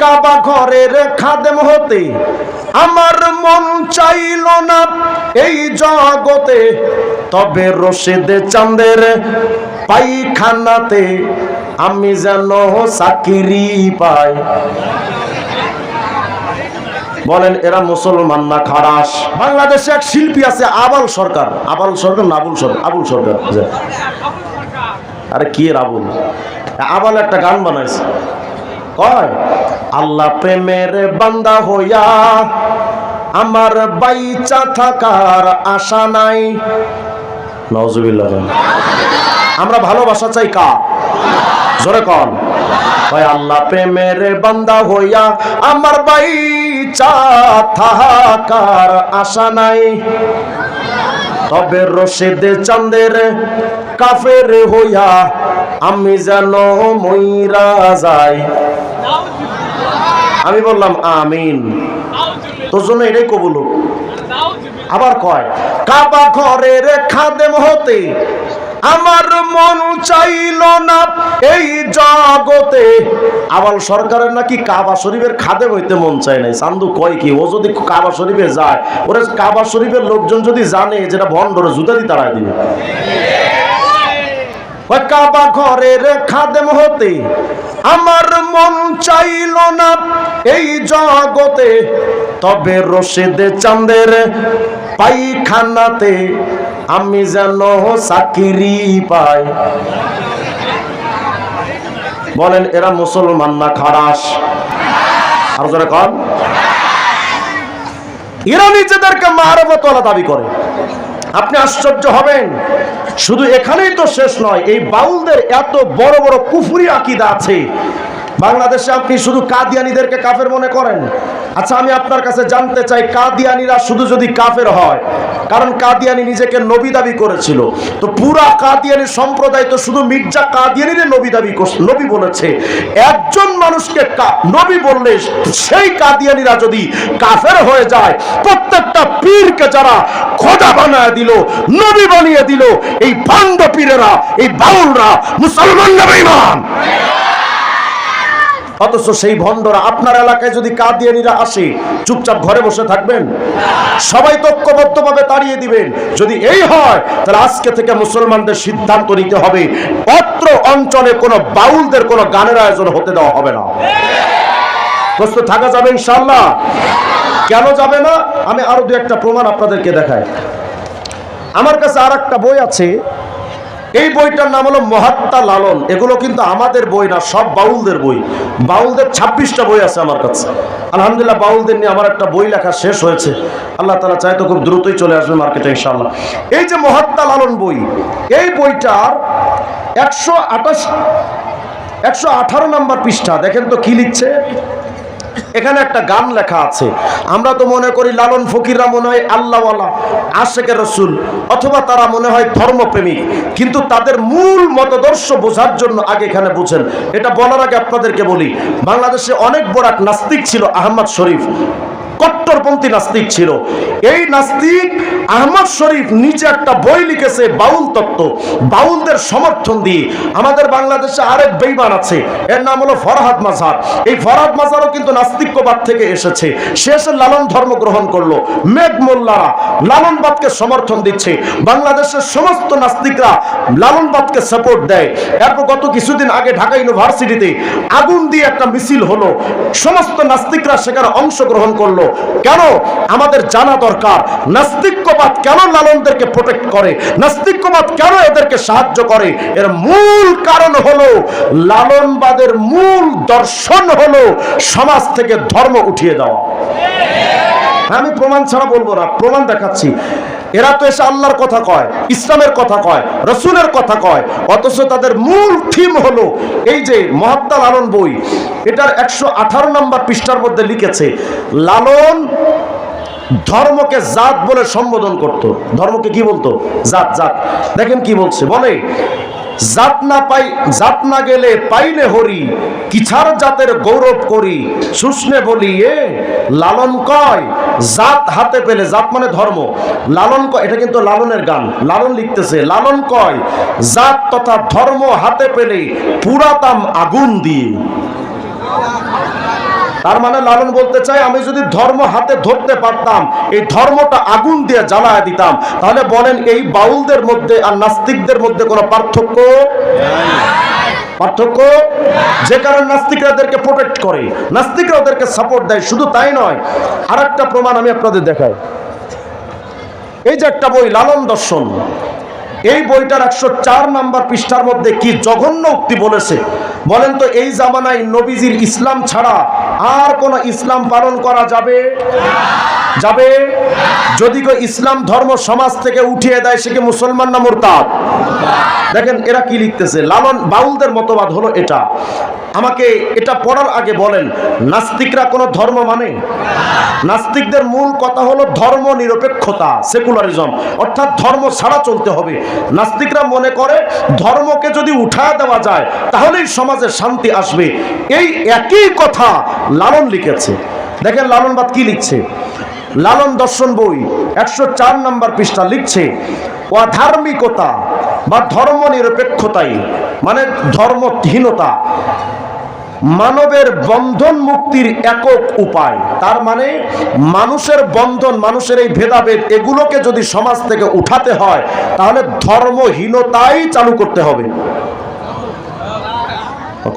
কাবা ঘরের খাদেম হতে আমার মন চাইল না। এই জগতে তবে রশিদে চাঁদের পাইখানাতে আমি যেন চাকিরি পাই। বলেন, এরা মুসলমান না খারাস? বাংলাদেশে এক শিল্পী আছে, আবাল সরকার। আবাল সরকার না আবুল সরকার? আবুল সরকার। আরে কি এর আবুল? আবাল একটা গান বানাইছে। কয়? আল্লাহ প্রেমের বান্দা হইয়া আমার বাইচা থাকার আশা নাই। নজুবিল্লাহ আমরা ভালোবাসা চাই কা জোরে কন। হয় আল্লাহ প্রেমের বান্দা হইয়া আমার বাইচা থাকার আশা নাই। তবে রশিদে চাঁদের কাফের হইয়া আমি যেন মইরা যাই। আমি বললাম, আমিন। তোর জন্য এটাই কবুল আবার কয়, কাবা ঘরের খাদেম হতে আমার মন চাইল না এই জগতে। আবার সরকারের নাকি কাবা শরীফের খাদেম হইতে মন চায় নাই। চান্দু কয় কি, ও যদি কাবা শরীফে যায়, ওরে কাবা শরীফের লোকজন যদি জানে যেটা ভণ্ডরে জুতা দিয়ে তাড়ায় দিবে। কাবা ঘরের খাদেম হতে আমার মন চাইল না। এই জগতে তবে রশিদে চাঁদের পাইখানাতে আমি যেন চাকিরি পাই। বলেন, এরা মুসলমান না খারাস? আর যারা কন। এরা নিজেদেরকে মারবতলা দাবি করে। আপনি আশ্চর্য হবেন। শুধু এখানেই তো শেষ নয় এই বাউলদের এত বড় বড় কুফুরি আকিদা আছে। বাংলাদেশে আপনি শুধু কাদিয়ানিদেরকে কাফের মনে করেন? আচ্ছা আমি আপনার কাছে জানতে চাই, কাদিয়ানিরা শুধু যদি কাফের হয়, কারণ কাদিয়ানি নিজেকে নবী দাবি করেছিল, তো পুরা কাদিয়ানি সম্প্রদায় তো শুধু মির্জা কাদিয়ানিরে নবী দাবি নবী বলেছে। একজন মানুষকে নবী বললে সেই কাদিয়ানিরা যদি কাফের হয়ে যায়, প্রত্যেকটা পীরকে যারা খোদা বানায় দিল, নবী বানিয়ে দিল, এই ভান্ড পীরেরা, এই বাউলরা মুসলমান না অথচ সেই ভণ্ডরা আপনার এলাকায় যদি কাদিয়ানিরা আসে, চুপচাপ ঘরে বসে থাকবেন? সবাই তো ঐক্যবদ্ধভাবে তাড়িয়ে দিবেন। যদি এই হয়, তাহলে আজকে থেকে মুসলমানদের সিদ্ধান্ত নিতে হবে। অত্র অঞ্চলে কোনো বাউলদের কোনো গানের আয়োজন হতে দেওয়া হবে না। প্রস্তুত থাকা যাবে ইনশাল্লাহ কেন যাবে না? আমি আরও দু একটা প্রমাণ আপনাদেরকে দেখাই। আমার কাছে আর একটা বই আছে। এই বইটার নাম হলো মহাত্মা লালন। এগুলো কিন্তু আমাদের বই না, সব বাউলদের বই। বাউলদের ছাব্বিশটা বই আছে আমার কাছে। আলহামদুলিল্লাহ, বাউলদের নিয়ে আমার একটা বই লেখা শেষ হয়েছে। আল্লাহ তালা চাই তো খুব দ্রুতই চলে আসবে মার্কেটে ইনশাল্লাহ এই যে মহাত্মা লালন বই, এই বইটার একশো আঠাশ, একশো আঠারো নম্বর পৃষ্ঠা, দেখেন তো কি লিখছে? এখানে একটা গান লেখা আছে। আমরা তো মনে করি লালন ফকিররা মনে হয় আল্লাহওয়ালা আশেকের রসুল, অথবা তারা মনে হয় ধর্মপ্রেমিক। কিন্তু তাদের মূল মতদর্শ বোঝার জন্য আগে এখানে বুঝেন। এটা বলার আগে আপনাদেরকে বলি, বাংলাদেশে অনেক বড় এক নাস্তিক ছিল আহমদ শরীফ। কট্টরপন্থী নাস্তিক ছিল। এই নাস্তিক আহমদ শরীফ নিচে একটা বই লিখেছে, বাউল তত্ত্ব। বাউলদের সমর্থন দিয়ে। আমাদের বাংলাদেশে আরেক বেইমান আছে, এর নাম হলো ফরহাদ মাজার। এই ফরহাদ মাজারও কিন্তু নাস্তিক্যবাদ থেকে এসেছে। এসে লালন ধর্ম গ্রহণ করল। মেঘ মোল্লারা লালনবাদকে সমর্থন দিচ্ছে। বাংলাদেশের সমস্ত নাস্তিকরা লালনবাদকে সাপোর্ট দেয়। এরপর গত কিছুদিন আগে ঢাকা ইউনিভার্সিটিতে আগুন দিয়ে একটা মিছিল হলো। সমস্ত নাস্তিকরা সেখানে অংশগ্রহণ করল। কেন? আমাদের জানা দরকার। নাস্তিক্যবাদ কেন লালনদেরকে প্রোটেক্ট করে? নাস্তিক্যবাদ কেন এদেরকে সাহায্য করে? এর মূল কারণ হলো, লালনবাদের মূল দর্শন হলো সমাজ থেকে ধর্ম উঠিয়ে দেওয়া। আমি প্রমাণ ছাড়া বলব না, প্রমাণ দেখাচ্ছি। এরা তো এসে আল্লাহর কথা কয়, ইসলামের কথা কয়, রসুলের কথা কয়, অথচ তাদের মূল থিম হলো এই যে মহাত্মা লালন বই। এটার একশো আঠারো নম্বর পৃষ্ঠার মধ্যে লিখেছে, লালন ধর্মকে জাত বলে সম্বোধন করত। ধর্মকে কি বলতো? জাত জাত। দেখেন কি বলছে, বলে, জাত না পাই, জাত না গেলে পাইলে হরি, কিছার জাতের গৌরব করি শুষ্ণে বলি, এ, লালন কয়, জাত হাতে পেলে, জাত মানে ধর্ম, লালন কয়, এটা কিন্তু লালনের গান, লালন লিখতেছে, লালন কয়, জাত তথা ধর্ম হাতে পেলে পুরাতাম আগুন দিয়ে। তার মানে লালন বলতে চাই, আমি যদি ধর্ম হাতে ধরতে পারতাম, এই ধর্মটা আগুন দিয়ে জ্বালায় দিতাম, তাহলে বলেন এই বাউলদের মধ্যে আর নাস্তিকদের মধ্যে কোনো পার্থক্য? পার্থক্য? যে কারণে নাস্তিকরা ওদেরকে প্রোটেক্ট করে, নাস্তিকরা ওদেরকে সাপোর্ট দেয়, শুধু তাই নয় আর একটা প্রমাণ আমি আপনাদের দেখাই। এই যে একটা বই, লালন দর্শন। এই বইটার একশো চার নাম্বার পৃষ্ঠার মধ্যে কি জঘন্য উক্তি বলেছে? বলেন তো, এই জামানায় নবীজির ইসলাম ছাড়া আর কোন ইসলাম পালন করা যাবে? যাবে। যদি কেউ ইসলাম ধর্ম সমাজ থেকে উঠিয়ে দেয়, সে কি মুসলমান না মোরতাদ? দেখেন, এরা কি লিখতেছে? লালন বাউলদের মতবাদ হলো এটা। আমাকে এটা পড়ার আগে বলেন, নাস্তিকরা কোনো ধর্ম মানে? নাস্তিকদের মূল কথা হলো ধর্ম নিরপেক্ষতা, সেকুলারিজম। অর্থাৎ ধর্ম ছাড়া চলতে হবে। নাস্তিকরা মনে করে, ধর্মকে যদি উঠা দেওয়া যায়, তাহলেই সমাজে শান্তি আসবে। এই একই কথা লালন লিখেছে। দেখেন, লালনবাদ কি লিখছে? লালন দর্শন বই একশো চার নম্বর পৃষ্ঠা লিখছে অধার্মিকতা বা ধর্ম নিরপেক্ষতাই মানে ধর্মহীনতা, মানবের বন্ধন মুক্তির একক উপায়। তার মানে মানুষের বন্ধন, মানুষের এই ভেদাভেদ, এগুলোকে যদি সমাজ থেকে উঠাতে হয়, তাহলে ধর্মহীনতাই চালু করতে হবে।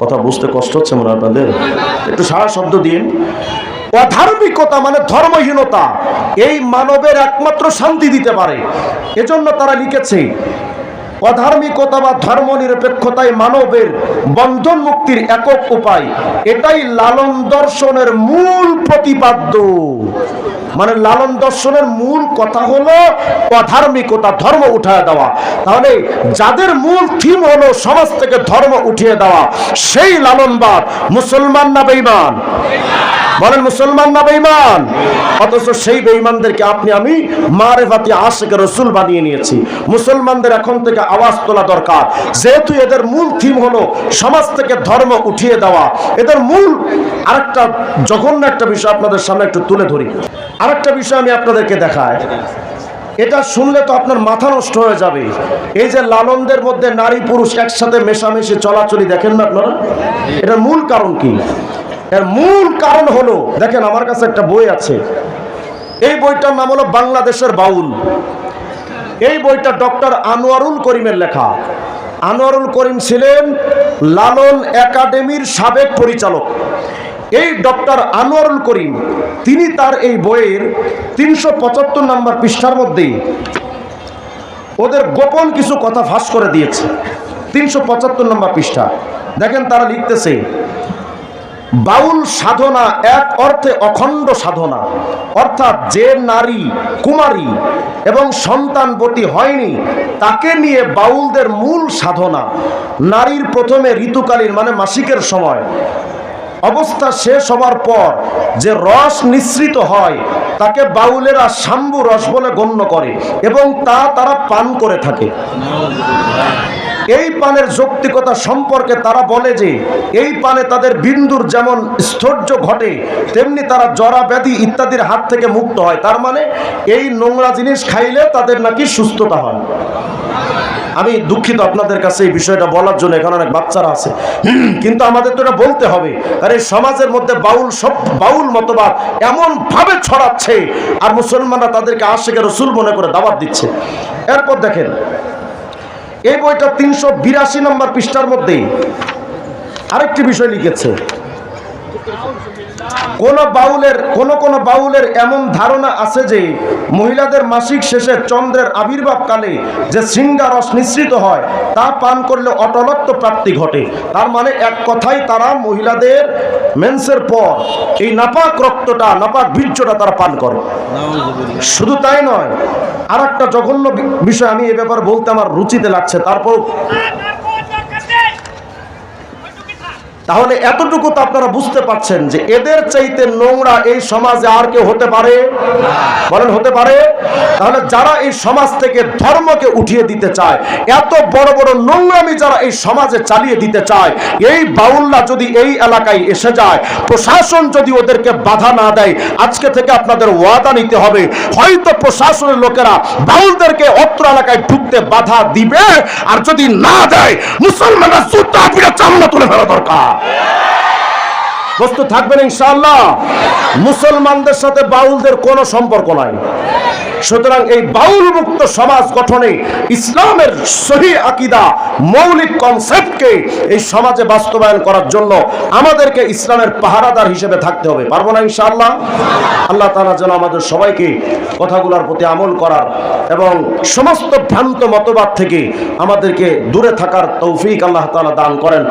কথা বুঝতে কষ্ট হচ্ছে মনে আপনাদের। একটু সারা শব্দ দিন। অধার্মিকতা মানে ধর্মহীনতা। এই মানবের একমাত্র শান্তি দিতে পারে। এজন্য তারা লিখেছে, অধার্মিকতা বা ধর্ম নিরপেক্ষতাই মানবের বন্ধন মুক্তির একক উপায়। এটাই লালন দর্শনের মূল প্রতিপাদ্য। মানে লালন দর্শনের মূল কথা হলো অধার্মিকতা, ধর্ম উঠায় দেওয়া। তাহলে যাদের মূল থিম হলো সমাজ থেকে ধর্ম উঠিয়ে দেওয়া, সেই লালনবাদ মুসলমান না বেইমান বলেন, মুসলমান না বেঈমান? অথচ সেই বেঈমানদেরকে আপনি, আমি মারেফাতি আশেখ রসুল বানিয়ে নিয়েছি। মুসলমানদের এখন থেকে আওয়াজ তোলা দরকার। যেহেতু এদের মূল থিম হলো সমাজ থেকে ধর্ম উঠিয়ে দেওয়া, এদের মূল আরেকটা জঘন্য একটা বিষয় আপনাদের সামনে একটু তুলে ধরি। আরেকটা বিষয় আমি আপনাদেরকে দেখায় এটা শুনলে তো আপনার মাথা নষ্ট হয়ে যাবে। এই যে লালনদের মধ্যে নারী পুরুষ একসাথে মেশামেশি চলাচলি দেখেন না আপনারা? এটার মূল কারণ কি? এর মূল কারণ হলো, দেখেন আমার কাছে একটা বই আছে। এই বইটার নাম হলো বাংলাদেশের বাউল। এই বইটা ডক্টর আনোয়ারুল করিমের লেখা। আনোয়ারুল করিম ছিলেন লালন একাডেমির সাবেক পরিচালক। এই ডক্টর আনোয়ারুল করিম, তিনি তার এই বইয়ের তিনশো পঁচাত্তর নম্বর পৃষ্ঠার মধ্যেই ওদের গোপন কিছু কথা ফাঁস করে দিয়েছে। তিনশো পঁচাত্তর নম্বর পৃষ্ঠা। দেখেন তারা লিখতেছে, বাউল সাধনা এক অর্থে অখণ্ড সাধনা। অর্থাৎ যে নারী কুমারী এবং সন্তানবতী হয়নি, তাকে নিয়ে বাউলদের মূল সাধনা। নারীর প্রথমে ঋতুকালীন মানে মাসিকের সময়। অবস্থা শেষ হবার পর যে রস নিঃসৃত হয়, তাকে বাউলেরা শাম্বু রস বলে গণ্য করে এবং তা তারা পান করে থাকে। এই পানের যৌক্তিকতা সম্পর্কে তারা বলে যে, এই পানে তাদের বিন্দুর যেমন স্থৈর্য ঘটে, তেমনি তারা জরা ব্যাধি ইত্যাদির হাত থেকে মুক্ত হয়। তার মানে এই নোংরা জিনিস খাইলে তাদের নাকি সুস্থতা হয়। আমি দুঃখিত আপনাদের কাছে এই বিষয়টা বলার জন্য, এখানে অনেক বাচ্চারা আছে। কিন্তু আমাদের তো এটা বলতে হবে, কারণ এই সমাজের মধ্যে বাউল সব, বাউল মতবাদ এমন ভাবে ছড়াচ্ছে, আর মুসলমানরা তাদেরকে আশেখের রসুল মনে করে দাওয়াত দিচ্ছে। এরপর দেখেন, এই বইটা তিনশো বিরাশি নম্বর পৃষ্ঠার মধ্যে আরেকটি বিষয় লিখেছে। কোন বাউলের, কোন কোন বাউলের এমন ধারণা আছে যে মহিলাদের মাসিক শেষে চন্দ্রের আবির্ভাব কালে যে শৃঙ্গারস নিঃসৃত হয়, তা পান করলে অটলত্ব প্রাপ্তি ঘটে। তার মানে এক কথাই তারা মহিলাদের মেন্সের পর এই নাপাক রক্তটা, নাপাক বীর্যটা তারা পান করে। শুধু তাই নয় আর একটা জঘন্য বিষয় আমি এ ব্যাপারে বলতে আমার রুচিতে লাগছে। তারপর তাহলে এতটুকু তো আপনারা বুঝতে পাচ্ছেন যে এদের চাইতে নোংরা এই সমাজে আর কেউ হতে পারে? বলেন, হতে পারে? তাহলে যারা এই সমাজ থেকে ধর্মকে উঠিয়ে দিতে চায়, এত বড় বড় নোংরামি যারা এই সমাজে চালিয়ে দিতে চায়, এই বাউল্লা যদি এই এলাকায় এসে যায়, প্রশাসন যদি ওদেরকে বাধা না দেয়, আজকে থেকে আপনাদের ওয়াদা নিতে হবে। হয়তো প্রশাসনের লোকেরা বাউলদেরকে অত্র এলাকায় ঢুকতে বাধা দিবে, আর যদি না দেয়, মুসলমানরা পিড়ে চামড়া তুলে ফেলা দরকার। বস্তু থাকবেন ইনশাআল্লাহ। মুসলমানদের সাথে বাউলদের কোনো সম্পর্ক নাই। সুতরাং এই বাউল মুক্ত সমাজ গঠনে ইসলামের সহি আকিদা, মৌলিক কনসেপ্টকে এই সমাজে বাস্তবায়ন করার জন্য আমাদেরকে ইসলামের পাহারাদার হিসেবে থাকতে হবে। পারব না ইনশাআল্লাহ? আল্লাহ তাআলা যেন আমাদের সবাইকে কথাগুলোর প্রতি আমল করার এবং সমস্ত ভ্রান্ত মতবাদ থেকে আমাদেরকে দূরে থাকার তৌফিক আল্লাহ তাআলা দান করেন।